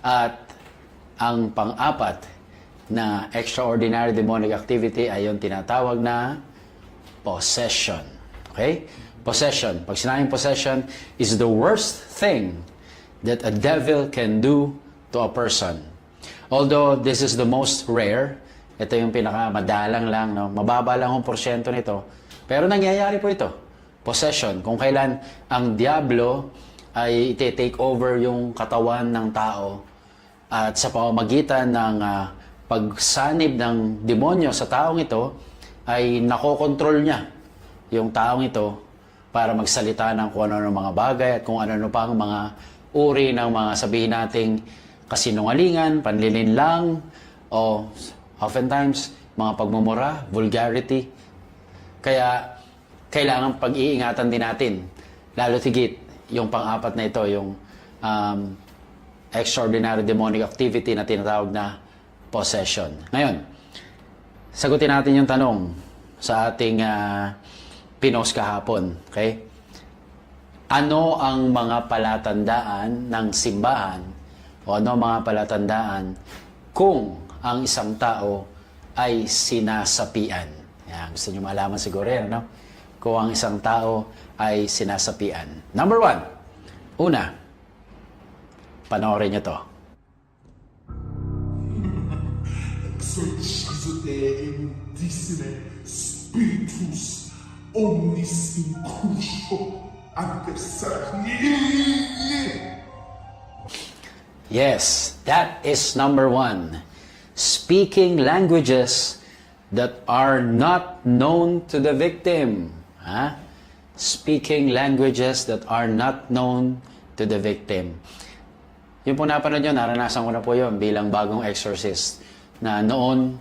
At ang pang-apat na extraordinary demonic activity ay yung tinatawag na possession. Okay? Possession. Pag sinabing possession is the worst thing that a devil can do to a person. Although this is the most rare, ito yung pinakamadalang lang, no? mababa lang ang porsyento nito. Pero nangyayari po ito. Possession. Kung kailan ang diablo ay iti-take over yung katawan ng tao at sa pamamagitan ng ah, pagsanib ng demonyo sa taong ito, ay nakokontrol niya yung taong ito para magsalita ng kung ano mga bagay at kung ano pang mga uri ng mga sabihin nating kasinungalingan, panlilinlang, o oftentimes mga pagmumura, vulgarity. Kaya kailangan pag-iingatan din natin. Lalo tigit yung pang-apat na ito, yung um, extraordinary demonic activity na tinatawag na possession. Ngayon, sagutin natin yung tanong sa ating ah, pinost kahapon. Okay? Ano ang mga palatandaan ng simbahan o ano mga palatandaan kung ang isang tao ay sinasapian? Yan, gusto nyo malaman siguro yan, no? Kung ang isang tao ay sinasapian. Number one, una, panoorin nyo to. exorcizo te indicime spiritus omnis Yes, that is number one. Speaking languages that are not known to the victim. Ha? Speaking languages that are not known to the victim. Yung po napanood nyo, naranasan ko na po yun bilang bagong exorcist. Na noon,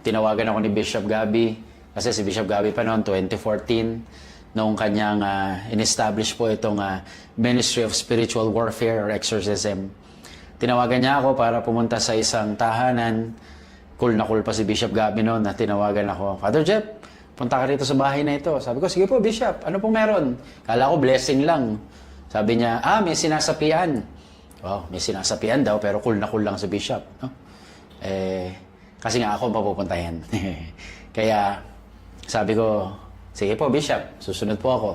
tinawagan ako ni Bishop Gabi. Kasi si Bishop Gabi pa noon, 2014, noong kanyang ah, in-establish po itong ah, Ministry of Spiritual Warfare or Exorcism. Tinawagan niya ako para pumunta sa isang tahanan. Cool na cool pa si Bishop Gabi noon na tinawagan ako. Father Jeff, punta ka rito sa bahay na ito. Sabi ko, sige po Bishop, ano pong meron? Kala ko blessing lang. Sabi niya, ah, may sinasapian. Wow, may sinasapian daw pero cool na cool lang si Bishop. No? Eh, kasi nga ako ang papupuntahin. Kaya sabi ko, sige po Bishop, susunod po ako.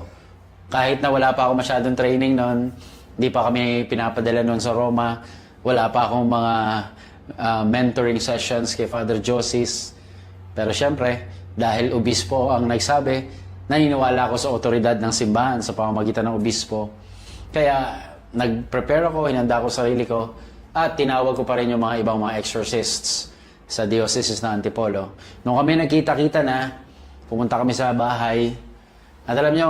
Kahit na wala pa ako masyadong training noon, hindi pa kami pinapadala noon sa Roma, wala pa akong mga ah, mentoring sessions kay Father Josis. Pero syempre, dahil obispo ang nagsabi, naniniwala ako sa otoridad ng simbahan sa pamamagitan ng obispo. Kaya nag-prepare ako, hinanda ko sarili ko, at tinawag ko pa rin yung mga ibang mga exorcists sa diocese ng Antipolo. Nung kami nagkita-kita na, pumunta kami sa bahay, at alam nyo,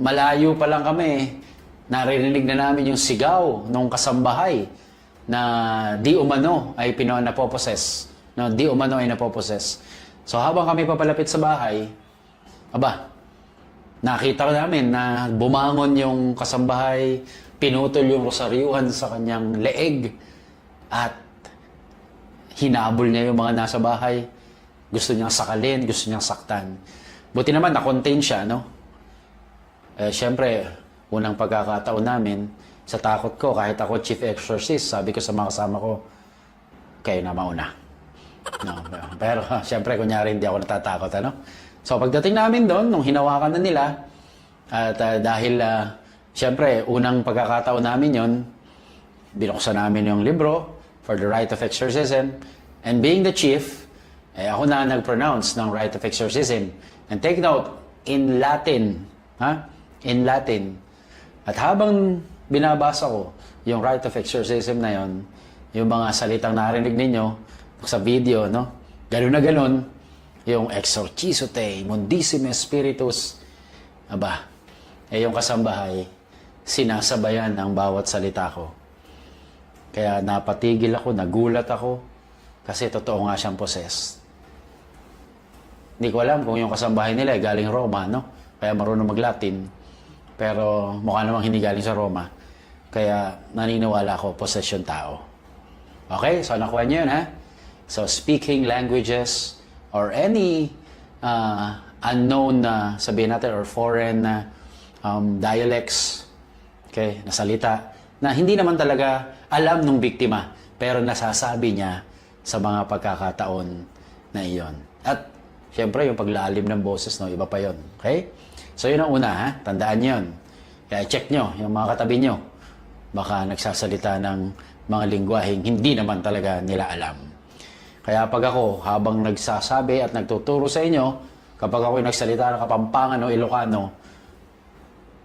malayo pa lang kami, naririnig na namin yung sigaw ng kasambahay na di umano ay pino napoposes. No, di umano ay napoposes. So habang kami papalapit sa bahay, aba, nakita namin na bumangon yung kasambahay, pinutol yung rosaryuhan sa kanyang leeg at hinabol niya yung mga nasa bahay. Gusto niyang sakalin, gusto niyang saktan. Buti naman, na-contain siya, no? Eh, syempre, unang pagkakataon namin, sa takot ko, kahit ako chief exorcist, sabi ko sa mga kasama ko, kayo na mauna. No, pero syempre, kunyari hindi ako natatakot, ano? So pagdating namin doon, nung hinawakan na nila, at ah, dahil, ah, syempre, unang pagkakataon namin yon binuksan namin yung libro for the rite of exorcism. And being the chief, eh, ako na nag-pronounce ng rite of exorcism. And take note, in Latin, ha? In Latin. At habang binabasa ko yung rite of exorcism na yon, yung mga salitang narinig ninyo sa video, no? Ganun na ganun, yung exorciso te, mundissime spiritus, aba, eh yung kasambahay, sinasabayan ang bawat salita ko. Kaya napatigil ako, nagulat ako, kasi totoo nga siyang possessed. Hindi ko alam kung yung kasambahay nila ay galing Roma, no? Kaya marunong mag-Latin. Pero mukha namang hindi galing sa Roma. Kaya naniniwala ako, possession tao. Okay? So nakuha niyo yun, ha? So speaking languages or any uh, unknown na sabihin natin or foreign na um, dialects, okay, na salita, na hindi naman talaga alam ng biktima pero nasasabi niya sa mga pagkakataon na iyon. At syempre yung paglalim ng boses, no, iba pa yon. Okay? So yun ang una, ha? Tandaan yun. Kaya check nyo, yung mga katabi nyo. Baka nagsasalita ng mga lingwaheng hindi naman talaga nila alam. Kaya pag ako, habang nagsasabi at nagtuturo sa inyo, kapag ako'y nagsalita ng Kapampangan o Ilocano,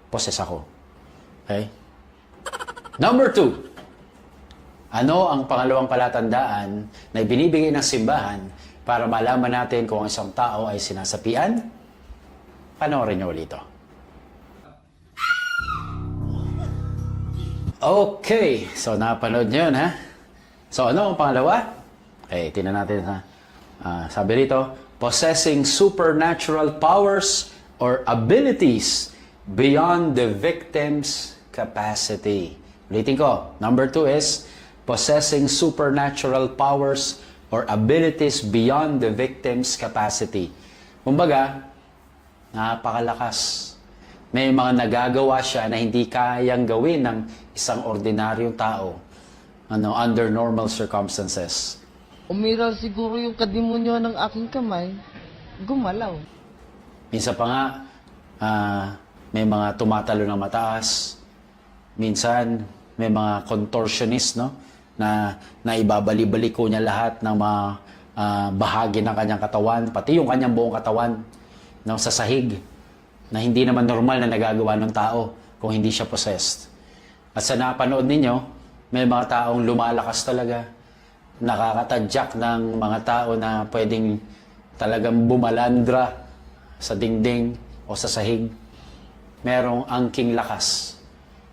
poses ako. Okay? Number two, ano ang pangalawang palatandaan na ibinibigay ng simbahan para malaman natin kung ang isang tao ay sinasapian? Panoorin niyo ulit ito. Okay, so napanood niyo yun, ha? So ano ang pangalawa? Okay, tingnan natin ha. Ah, sabi rito, possessing supernatural powers or abilities beyond the victim's capacity. Ulitin ko. Number two is possessing supernatural powers or abilities beyond the victim's capacity. Kumbaga, napakalakas. May mga nagagawa siya na hindi kayang gawin ng isang ordinaryong tao ano, under normal circumstances. Umiral siguro yung kadimonyo ng aking kamay. Gumalaw. Minsan pa nga, ah, may mga tumatalo ng mataas. Minsan, may mga contortionist, no? Na, na ibabali-balik ko niya lahat ng mga ah, bahagi ng kanyang katawan, pati yung kanyang buong katawan, no? Sa sahig, na hindi naman normal na nagagawa ng tao kung hindi siya possessed. At sa napanood ninyo, may mga taong lumalakas talaga, nakakatadyak ng mga tao na pwedeng talagang bumalandra sa dingding o sa sahig. Merong angking lakas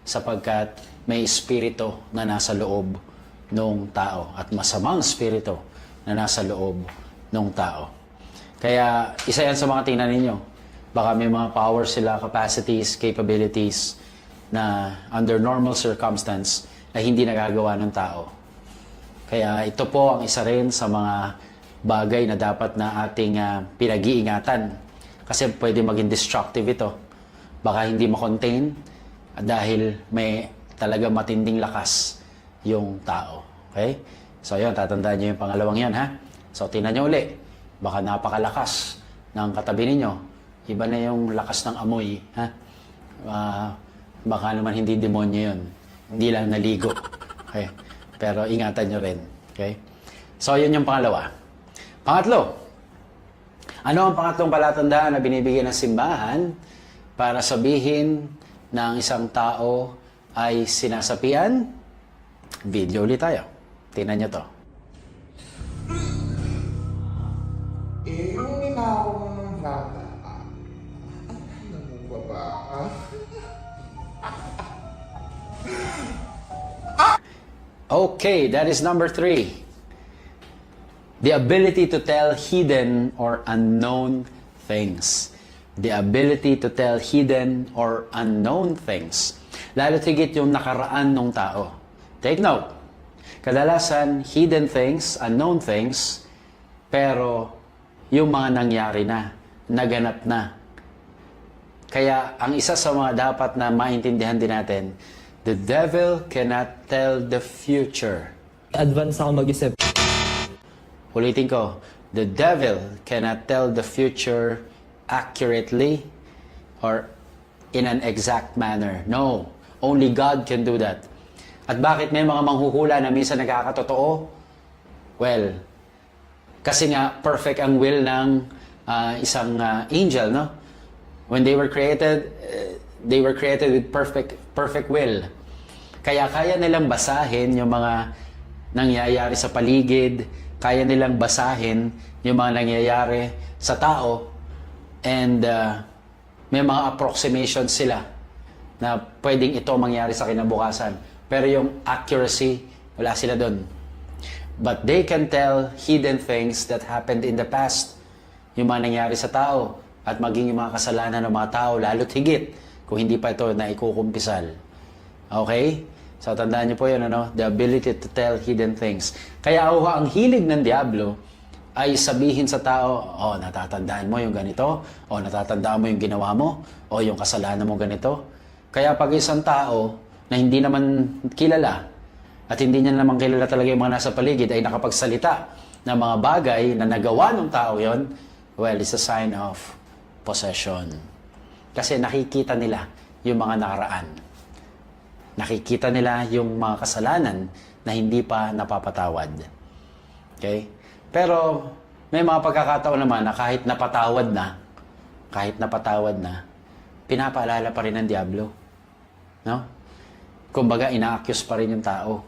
sapagkat may espiritu na nasa loob ng tao at masamang espiritu na nasa loob ng tao. Kaya isa yan sa mga tingnan ninyo. Baka may mga powers sila, capacities, capabilities na under normal circumstance ay hindi nagagawa ng tao. Kaya ito po ang isa rin sa mga bagay na dapat na ating ah, pinag-iingatan. Kasi pwede maging destructive ito. Baka hindi makontain dahil may talaga matinding lakas yung tao. Okay? So yun, tatandaan nyo yung pangalawang yan ha. So tingnan nyo uli. Baka napakalakas ng katabi ninyo. Iba na yung lakas ng amoy. Ha? Ah, baka naman hindi demonyo yun. Hindi lang naligo. Okay? Pero ingatan nyo rin. Okay? So, yun yung pangalawa. Pangatlo. Ano ang pangatlong palatandaan na binibigyan ng simbahan para sabihin na ang isang tao ay sinasapian? Video ulit tayo. Tingnan nyo to. Eh, yung ninakaw mo ng bata, ano mo ba? Okay, that is number three. The ability to tell hidden or unknown things. The ability to tell hidden or unknown things. Lalo tigit yung nakaraan ng tao. Take note. Kadalasan, hidden things, unknown things, pero yung mga nangyari na, naganap na. Kaya ang isa sa mga dapat na maintindihan din natin, the devil cannot tell the future. advance ako mag-isip. Ulitin ko, the devil cannot tell the future accurately or in an exact manner. No, only God can do that. At bakit may mga manghuhula na minsan nagkakatotoo? Well, kasi nga perfect ang will ng ah, isang ah, angel, no? When they were created, eh, they were created with perfect perfect will. Kaya kaya nilang basahin yung mga nangyayari sa paligid, kaya nilang basahin yung mga nangyayari sa tao, and ah, may mga approximations sila na pwedeng ito mangyari sa kinabukasan. Pero yung accuracy, wala sila doon. But they can tell hidden things that happened in the past. Yung mga nangyari sa tao at maging yung mga kasalanan ng mga tao, lalo't higit kung hindi pa ito na ikukumpisal. Okay? So tandaan niyo po yun, ano? The ability to tell hidden things. Kaya ako ang hilig ng Diablo ay sabihin sa tao, oh, natatandaan mo yung ganito, o natatandaan mo yung ginawa mo, o yung kasalanan mo ganito. Kaya pag isang tao na hindi naman kilala at hindi niya naman kilala talaga yung mga nasa paligid ay nakapagsalita ng mga bagay na nagawa ng tao yon, well, it's a sign of possession. Kasi nakikita nila yung mga nakaraan. Nakikita nila yung mga kasalanan na hindi pa napapatawad. Okay? Pero may mga pagkakataon naman na kahit napatawad na, kahit napatawad na, pinapaalala pa rin ng Diablo. No? Kumbaga, ina-accuse pa rin yung tao.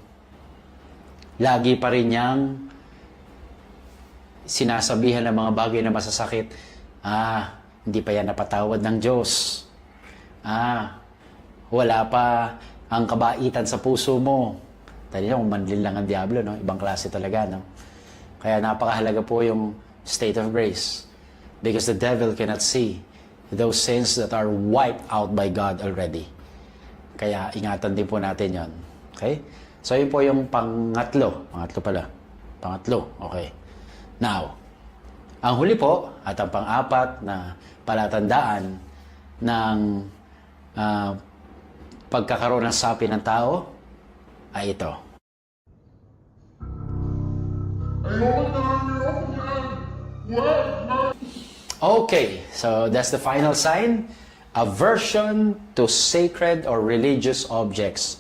Lagi pa rin niyang sinasabihan ng mga bagay na masasakit. Ah, hindi pa yan napatawad ng Diyos. Ah, wala pa ang kabaitan sa puso mo. Dahil yung manlil lang ang Diablo, no? Ibang klase talaga, no? Kaya napakahalaga po yung state of grace. Because the devil cannot see those sins that are wiped out by God already. Kaya ingatan din po natin yon. Okay? So yun po yung pangatlo. Pangatlo pala. Pangatlo. Okay. Now, ang huli po at ang pang-apat na palatandaan ng ah, pagkakaroon ng sapi ng tao ay ito. Okay, so that's the final sign. Aversion to sacred or religious objects.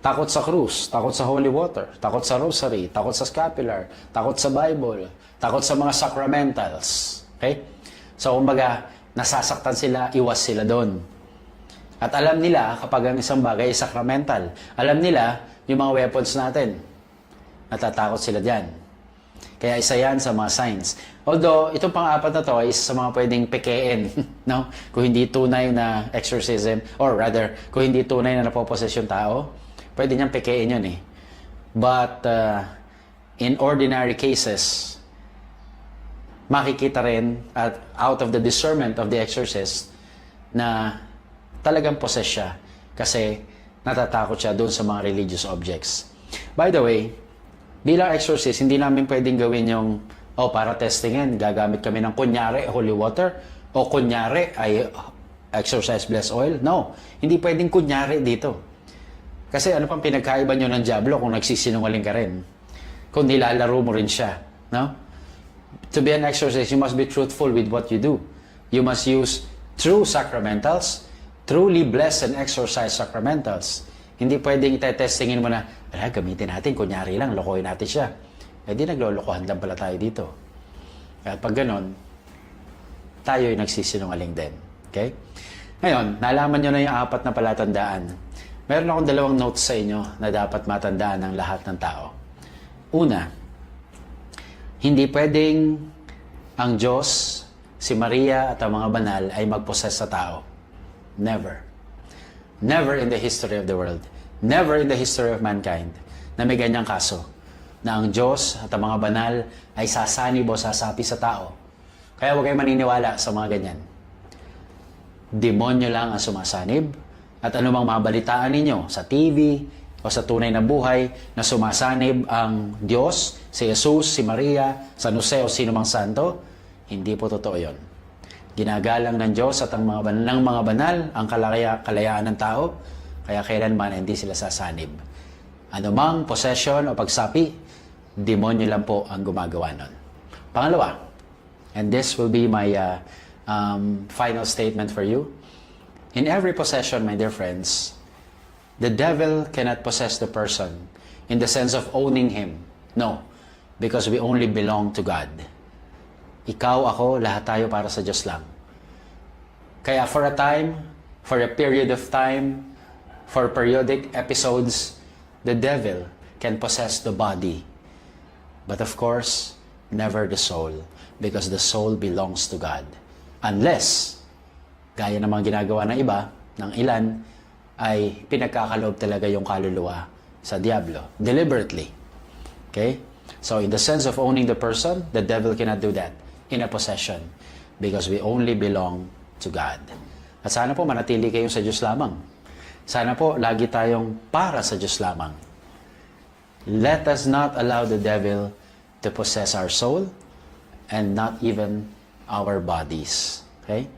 Takot sa krus, takot sa holy water, takot sa rosary, takot sa scapular, takot sa Bible, takot sa mga sacramentals. Okay? So, kumbaga, nasasaktan sila, iwas sila doon. At alam nila kapag ang isang bagay ay sacramental. Alam nila yung mga weapons natin. Natatakot sila dyan. Kaya isa yan sa mga signs. Although, itong pang-apat na to ay isa sa mga pwedeng pekein. no? Kung hindi tunay na exorcism, or rather, kung hindi tunay na napoposes yung tao, pwede niyang pekein yun eh. But, uh, in ordinary cases, makikita rin at out of the discernment of the exorcist na talagang possess siya kasi natatakot siya doon sa mga religious objects. By the way, bilang exorcist, hindi namin pwedeng gawin yung, oh, para testingin, gagamit kami ng kunyari, holy water, o kunyari ay exorcise blessed oil. No, hindi pwedeng kunyari dito. Kasi ano pang pinagkaiba nyo ng Diablo kung nagsisinungaling ka rin? Kung nilalaro mo rin siya. No? To be an exorcist, you must be truthful with what you do. You must use true sacramentals, truly blessed and exorcised sacramentals. Hindi pwedeng itetestingin mo na, ala, gamitin natin, kunyari lang, lokohin natin siya. Eh di naglolokohan lang pala tayo dito. Kaya pag ganon, tayo yung nagsisinungaling din. Okay? Ngayon, nalaman nyo na yung apat na palatandaan. Meron akong dalawang notes sa inyo na dapat matandaan ng lahat ng tao. Una, hindi pwedeng ang Diyos, si Maria at ang mga banal ay magposes sa tao. Never. Never in the history of the world. Never in the history of mankind na may ganyang kaso na ang Diyos at ang mga banal ay sasanib o sasapi sa tao. Kaya huwag kayong maniniwala sa mga ganyan. Demonyo lang ang sumasanib at anumang mabalitaan ninyo sa TV o sa tunay na buhay na sumasanib ang Diyos, si Jesus, si Maria, San Jose o sino mang santo, hindi po totoo yon. Ginagalang ng Diyos at ang mga, ng mga banal ang kalaya, kalayaan ng tao, kaya kailanman hindi sila sasanib. Anumang possession o pagsapi, demonyo lang po ang gumagawa nun. Pangalawa, and this will be my uh, um, final statement for you. In every possession, my dear friends, the devil cannot possess the person in the sense of owning him. No, because we only belong to God. Ikaw, ako, lahat tayo para sa Diyos lang. Kaya for a time, for a period of time, for periodic episodes, the devil can possess the body. But of course, never the soul, because the soul belongs to God. Unless, gaya ng mga ginagawa ng iba, ng ilan, ay pinagkakaloob talaga yung kaluluwa sa Diablo, deliberately. Okay? So, in the sense of owning the person, the devil cannot do that in a possession because we only belong to God. At sana po manatili kayong sa Diyos lamang. Sana po lagi tayong para sa Diyos lamang. Let us not allow the devil to possess our soul and not even our bodies. Okay?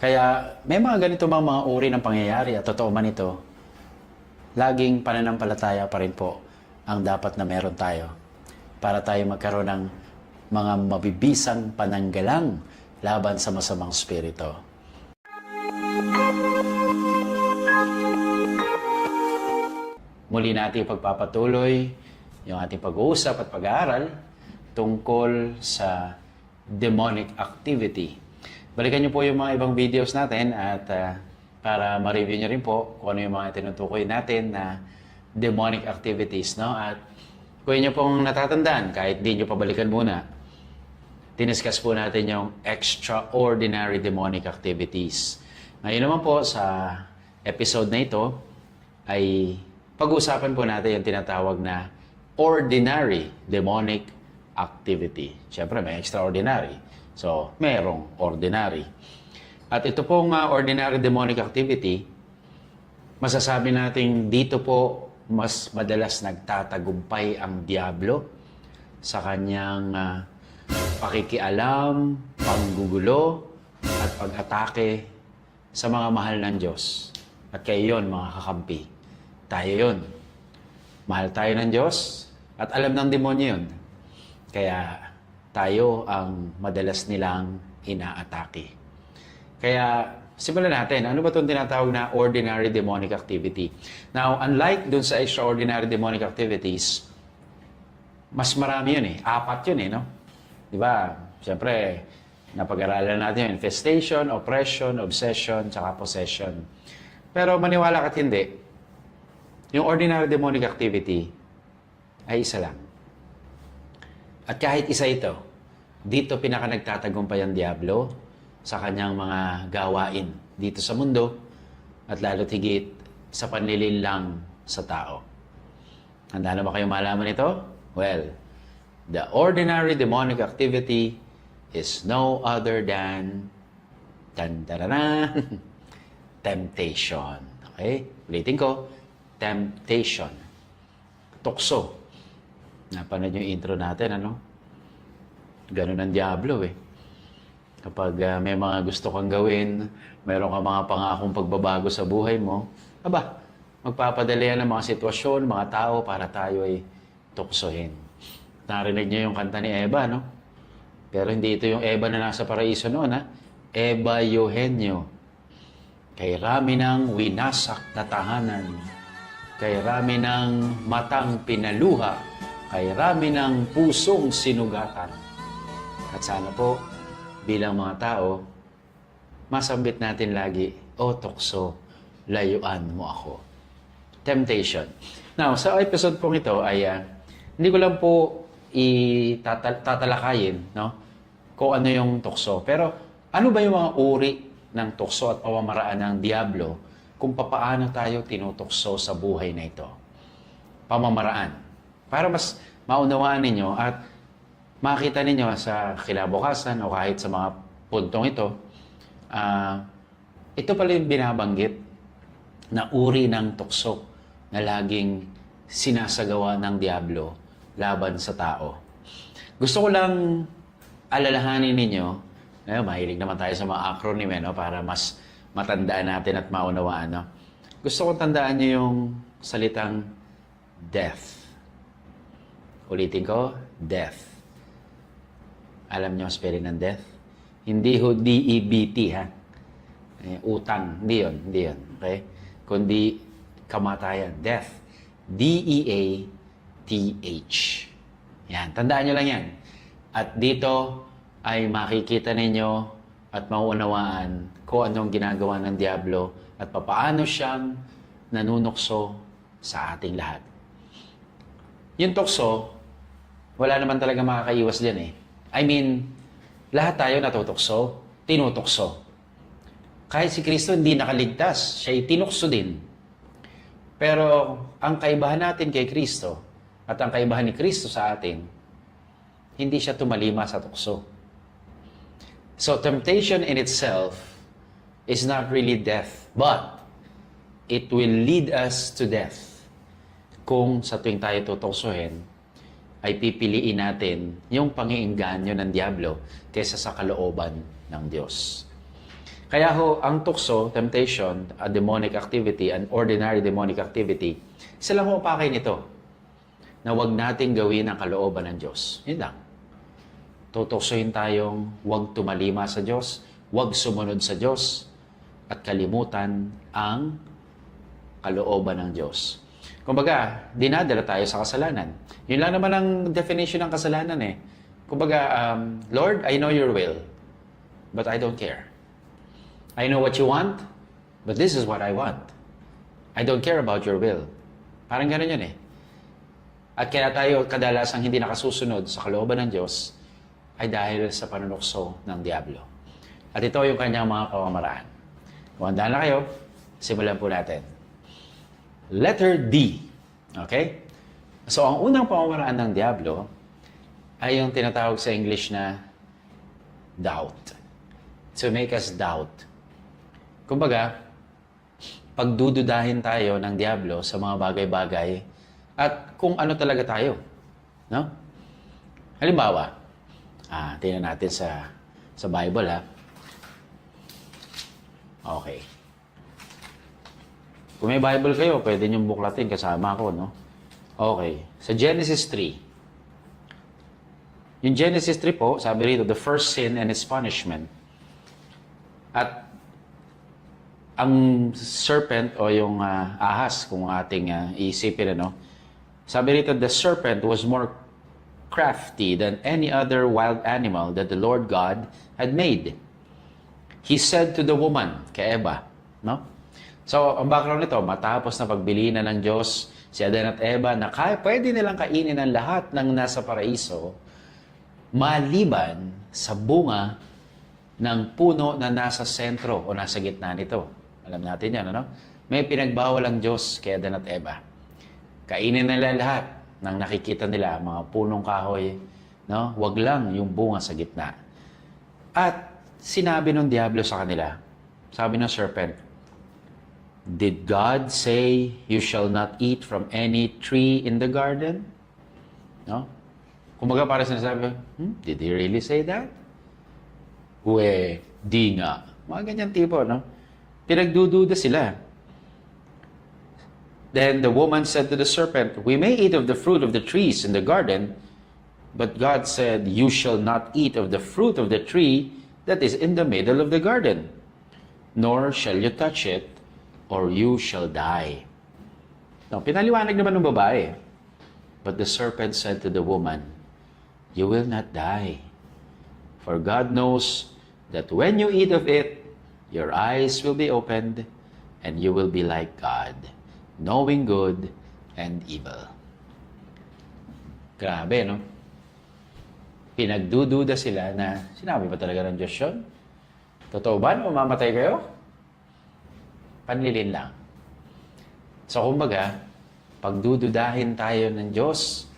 Kaya may mga ganito mga, mga uri ng pangyayari at totoo man ito, laging pananampalataya pa rin po ang dapat na meron tayo para tayo magkaroon ng mga mabibisang pananggalang laban sa masamang spirito. Muli natin pagpapatuloy yung ating pag-uusap at pag-aaral tungkol sa demonic activity. Balikan niyo po yung mga ibang videos natin at ah, para ma-review niyo rin po kung ano yung mga tinutukoy natin na demonic activities. No? At kung inyo pong natatandaan, kahit di nyo pabalikan muna, diniscuss po natin yung extraordinary demonic activities. Ngayon naman po sa episode na ito ay pag-uusapan po natin yung tinatawag na ordinary demonic activity. Siyempre, may extraordinary. So, merong ordinary. At ito pong ah, ordinary demonic activity, masasabi natin dito po mas madalas nagtatagumpay ang Diablo sa kanyang ah, pakikialam, panggugulo, at pag-atake sa mga mahal ng Diyos. At kayo yon mga kakampi. Tayo yon. Mahal tayo ng Diyos at alam ng demonyo yun. Kaya tayo ang madalas nilang inaatake. Kaya simulan natin. Ano ba itong tinatawag na ordinary demonic activity? Now, unlike dun sa extraordinary demonic activities, mas marami yun eh. Apat yun eh, no? Di ba? Siyempre, napag-aralan natin yung infestation, oppression, obsession, tsaka possession. Pero maniwala ka't hindi, yung ordinary demonic activity ay isa lang. At kahit isa ito, dito pinaka nagtatagumpay ang Diablo sa kanyang mga gawain dito sa mundo at lalo't higit sa panlilinlang sa tao. Handa na ba kayo malaman ito? Well, the ordinary demonic activity is no other than tan temptation. Okay? Ulitin ko, temptation. Tukso. Napanood yung intro natin, ano? Ganun ang Diablo eh. Kapag ah, may mga gusto kang gawin, mayroon kang mga pangakong pagbabago sa buhay mo, aba, magpapadali yan ng mga sitwasyon, mga tao para tayo ay tuksohin. Narinig niyo yung kanta ni Eva, no? Pero hindi ito yung Eva na nasa paraiso noon, ha? Eva Eugenio. Kay rami ng winasak na tahanan, kay rami ng matang pinaluha, kay rami ng pusong sinugatan. At sana po, bilang mga tao, masambit natin lagi, O tukso, layuan mo ako. Temptation. Now, sa episode pong ito ay ah, hindi ko lang po itatalakayin no? kung ano yung tukso. Pero ano ba yung mga uri ng tukso at pamamaraan ng Diablo kung papaano tayo tinutukso sa buhay na ito? Pamamaraan. Para mas maunawaan ninyo at makita ninyo sa kilabukasan o kahit sa mga puntong ito, ah, ito pala yung binabanggit na uri ng tukso na laging sinasagawa ng Diablo laban sa tao. Gusto ko lang alalahanin ninyo, eh, mahilig naman tayo sa mga acronym eh, no, para mas matandaan natin at maunawaan. No? Gusto ko tandaan nyo yung salitang death. Ulitin ko, death. Alam niyo ang spelling ng death? Hindi ho D-E-B-T ha. Eh, utang. Hindi yun. Hindi yun. Okay? Kundi kamatayan. Death. D-E-A-T-H. Yan. Tandaan nyo lang yan. At dito ay makikita ninyo at mauunawaan kung anong ginagawa ng Diablo at papaano siyang nanunokso sa ating lahat. Yung tukso, wala naman talaga makakaiwas dyan eh. I mean, lahat tayo natutokso, tinutokso. Kahit si Kristo hindi nakaligtas, siya tinukso din. Pero ang kaibahan natin kay Kristo at ang kaibahan ni Kristo sa atin, hindi siya tumalima sa tukso. So temptation in itself is not really death, but it will lead us to death kung sa tuwing tayo tutoksohin, ay pipiliin natin yung pangiinganyo ng Diablo kaysa sa kalooban ng Diyos. Kaya ho, ang tukso, temptation, a demonic activity, an ordinary demonic activity, lang ho ang pakay nito na wag nating gawin ang kalooban ng Diyos. Yun lang. Tutuksohin tayong wag tumalima sa Diyos, wag sumunod sa Diyos, at kalimutan ang kalooban ng Diyos. Kumbaga, dinadala tayo sa kasalanan. Yun lang naman ang definition ng kasalanan eh. Kumbaga, um, Lord, I know your will, but I don't care. I know what you want, but this is what I want. I don't care about your will. Parang ganun yun eh. At kaya tayo kadalasang hindi nakasusunod sa kalooban ng Diyos ay dahil sa panunokso ng Diablo. At ito yung kanyang mga pamamaraan. Kung handa na kayo, simulan po natin. Letter D. Okay? So, ang unang pamamaraan ng Diablo ay yung tinatawag sa English na doubt. To make us doubt. Kumbaga, pagdududahin tayo ng Diablo sa mga bagay-bagay at kung ano talaga tayo. No? Halimbawa, ah, tingnan natin sa sa Bible ha. Okay. Kung may Bible kayo, pwede niyong buklatin kasama ko, no? Okay. Sa Genesis 3. Yung Genesis 3 po, sabi rito, the first sin and its punishment. At ang serpent o yung ah, ahas, kung ating ah, iisipin, ano, sabi rito, the serpent was more crafty than any other wild animal that the Lord God had made. He said to the woman, kay Eva, no? So, ang background nito, matapos na pagbilinan ng Diyos si Adan at Eva na kaya, pwede nilang kainin ang lahat ng nasa paraiso, maliban sa bunga ng puno na nasa sentro o nasa gitna nito. Alam natin yan, ano? May pinagbawal ang Diyos kay Adan at Eva. Kainin nila lahat ng nakikita nila, mga punong kahoy, no? Wag lang yung bunga sa gitna. At sinabi ng Diablo sa kanila, sabi ng serpent, Did God say you shall not eat from any tree in the garden? No? Kumbaga para sinasabi, hmm, did he really say that? Uwe, di nga. Mga ganyan tipo, no? Pinagdududa sila. Then the woman said to the serpent, We may eat of the fruit of the trees in the garden, but God said, You shall not eat of the fruit of the tree that is in the middle of the garden, nor shall you touch it, or you shall die. Now, pinaliwanag naman ng babae. But the serpent said to the woman, You will not die. For God knows that when you eat of it, your eyes will be opened, and you will be like God, knowing good and evil. Grabe, no? Pinagdududa sila na sinabi ba talaga ng Diyos yun? Totoo ba mamamatay kayo? Panlilin lang. So, kumbaga, pagdududahin tayo ng Diyos,